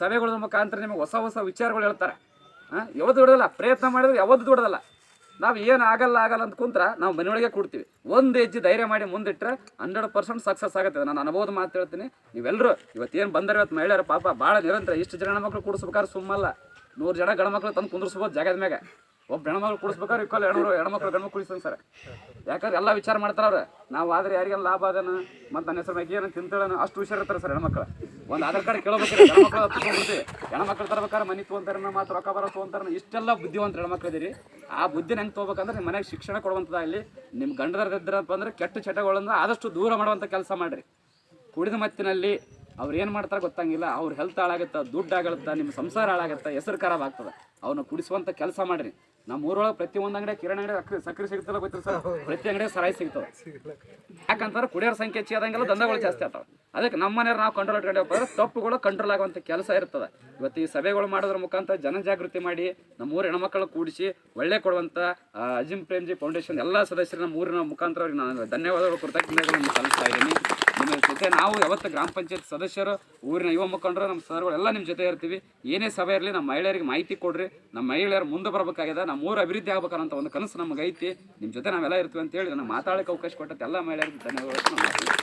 ಸಭೆಗಳ ಮುಖಾಂತರ ನಿಮಗೆ ಹೊಸ ಹೊಸ ವಿಚಾರಗಳು ಹೇಳ್ತಾರೆ. ಹಾಂ ಯಾವತ್ತು ದೊಡ್ಡದಲ್ಲ, ಪ್ರಯತ್ನ ಮಾಡಿದ್ರೆ ಯಾವತ್ತು ದೊಡ್ಡದಲ್ಲ. ನಾವು ಏನು ಆಗಲ್ಲ ಆಗಲ್ಲ ಅಂತ ಕುಂತ್ರ ನಾವು ಮನೆಯೊಳಗೆ ಕೊಡ್ತೀವಿ. ಒಂದು ಹೆಜ್ಜೆ ಧೈರ್ಯ ಮಾಡಿ ಮುಂದಿಟ್ಟರೆ ಹಂಡ್ರೆಡ್ ಪರ್ಸೆಂಟ್ ಸಕ್ಸಸ್ ಆಗುತ್ತೆ. ನಾನು ಅನುಭವದ ಮಾತು ಹೇಳ್ತೀನಿ. ನೀವೆಲ್ಲರೂ ಇವತ್ತೇನು ಬಂದರೆ ಇವತ್ತು ಮಹಿಳೆಯರು ಪಾಪ ಭಾಳ ನಿರಂತರ ಇಷ್ಟು ಜನ ಮಕ್ಕಳು ಕೂಡಿಸ್ಬೇಕಾದ್ರೆ ಸುಮ್ಮಲ್ಲ. ನೂರು ಜನ ಗಂಡ್ಮಕ್ಳು ತಂದು ಕುಂದ್ರಿಸ್ಬೋದು ಜಾಗದ ಮ್ಯಾಗ. ಒಬ್ಬ ಹೆಣ್ಮಕ್ಳು ಕುಡಿಸ್ಬೇಕಾದ್ರೆ ಇಕ್ವಲ್ ಹೆಣ್ಮಕ್ಳು ಹೆಣ್ಮಕ್ಳು ಗಂಡು ಕುಡಿಸ್ತಾನೆ ಸರ್. ಯಾಕಂದ್ರೆ ಎಲ್ಲ ವಿಚಾರ ಮಾಡ್ತಾರೆ ಅವ್ರು. ನಾವು ಆದ್ರೆ ಯಾರಿಗೆಲ್ಲ ಲಾಭ ಅದನ? ಮತ್ತು ನನ್ನ ಹೆಸರು ಮಗಿ ಏನು ತಿಂತೇಳನ? ಅಷ್ಟು ಹುಷಾರಿರ್ತಾರೆ ಸರ್ ಹೆಣ್ಮಕ್ಳು. ಒಂದು ಆಧಾರ್ ಕಾರ್ಡ್ ಕೇಳಬೇಕಾದ್ರೆ ಹೆಣ್ಮಕ್ಳು ತಗೊಂಡ್ಬಿಡ್ತೀವಿ ಹೆಣ್ಮಕ್ಳು ತರ್ಬೇಕಾದ್ರೆ ಮನೆ ತೊಗೊಂತಾರೆ ಮಾತ್ರ ರೊಕ್ಕ ಬರೋ ತೊಗೊಂತಾರೆ ಇಷ್ಟೆಲ್ಲ ಬುದ್ಧಿವಂತ ಹೆಣ್ಮಕ್ಳು ಇದೀರಿ. ಆ ಬುದ್ಧಿ ಹೆಂಗೆ ತೊಗೋಬೇಕಂದ್ರೆ ನಿಮ್ಮ ಮನೆಗೆ ಶಿಕ್ಷಣ ಇಲ್ಲಿ. ನಿಮ್ಮ ಗಂಡದರದಿದ್ರಪ್ಪ ಅಂದ್ರೆ ಕೆಟ್ಟ ಚಟಗಳನ್ನು ಆದಷ್ಟು ದೂರ ಮಾಡುವಂಥ ಕೆಲಸ ಮಾಡಿರಿ. ಕುಡಿದ ಮತ್ತಿನಲ್ಲಿ ಅವ್ರು ಏನು ಮಾಡ್ತಾರೆ ಗೊತ್ತಂಗಿಲ್ಲ. ಅವ್ರ ಹೆಲ್ತ್ ಹಾಳಾಗುತ್ತೆ, ದುಡ್ಡು ಆಗುತ್ತೆ ನಿಮ್ಮ ಸಂಸಾರ ಹಾಳಾಗುತ್ತೆ, ಹೆಸರು ಖರಾಬ್ ಆಗ್ತದೆ. ಅವನ್ನ ಕುಡಿಸುವಂಥ ಕೆಲಸ ಮಾಡಿರಿ. ನಮ್ಮ ಊರೊಳಗೆ ಪ್ರತಿಯೊಂದು ಅಂಗಡಿ ಕಿರಾಣಿ ಅಂಗಡಿ ಸಕ್ರೆ ಸಕ್ಕರೆ ಸಿಗ್ತಲ್ಲ ಗೊತ್ತಿಲ್ಲ ಸರ್ ಪ್ರತಿ ಅಂಗಡಿ ಸರಾಯಿ ಸಿಗ್ತವೆ. ಯಾಕಂತಾರೆ ಕುಡಿಯೋರ ಸಂಖ್ಯೆ ಹೆಚ್ಚಾದಂಗೆಲ್ಲ ದಂಧಗಳು ಜಾಸ್ತಿ ಆಗ್ತಾವೆ. ಅದಕ್ಕೆ ನಮ್ಮ ಮನೆಯವ್ರು ನಾವು ಕಂಟ್ರೋಲ್ ಇಟ್ಕೊಂಡೇವಪ್ಪ ಅಂದ್ರೆ ತಪ್ಪುಗಳು ಕಂಟ್ರೋಲ್ ಆಗುವಂಥ ಕೆಲಸ ಇರ್ತದೆ. ಇವತ್ತು ಈ ಸಭೆಗಳು ಮಾಡೋದ್ರ ಮುಖಾಂತರ ಜನಜಾಗೃತಿ ಮಾಡಿ ನಮ್ಮ ಊರ ಹೆಣ್ಮಕ್ಳು ಕೂಡಿಸಿ ಒಳ್ಳೆ ಕೊಡುವಂಥ ಅಜಿಮ್ ಅಜಿಂ ಪ್ರೇಮ್ಜಿ ಫೌಂಡೇಶನ್ ಎಲ್ಲ ಸದಸ್ಯರು ನಮ್ಮ ಊರಿನ ಮುಖಾಂತರ ಅವ್ರಿಗೆ ನಾನು ಧನ್ಯವಾದಗಳು ಕೃತಜ್ಞತೆಗಳನ್ನು ಸಲ್ಲಿಸ್ತಾ ಇದ್ದೀನಿ. ನಿಮ್ಮ ಜೊತೆ ನಾವು ಯಾವತ್ತು ಗ್ರಾಮ ಪಂಚಾಯತ್ ಸದಸ್ಯರು ಊರಿನ ಯುವ ಮುಖಂಡರು ನಮ್ಮ ಸರ್ಗಳು ಎಲ್ಲ ನಿಮ್ಮ ಜೊತೆ ಇರ್ತೀವಿ. ಏನೇ ಸಭೆ ಇರಲಿ ನಮ್ಮ ಮಹಿಳೆಯರಿಗೆ ಮಾಹಿತಿ ಕೊಡ್ರಿ. ನಮ್ಮ ಮಹಿಳೆಯರು ಮುಂದೆ ಬರಬೇಕಾಗಿದೆ, ನಮ್ಮ ಊರು ಅಭಿವೃದ್ಧಿ ಆಗ್ಬೇಕನ್ನೋ ಒಂದು ಕನಸು ನಮಗೆ ಐತಿ ನಿಮ್ಮ ಜೊತೆ ನಾವೆಲ್ಲ ಇರ್ತೀವಿ ಅಂತೇಳಿ ನನಗೆ ಮಾತಾಡಕ್ಕೆ ಅವಕಾಶ ಕೊಟ್ಟಂತೆ ಎಲ್ಲ ಮಹಿಳೆಯರಿಗೆ ಮಾಡ್ತೀನಿ.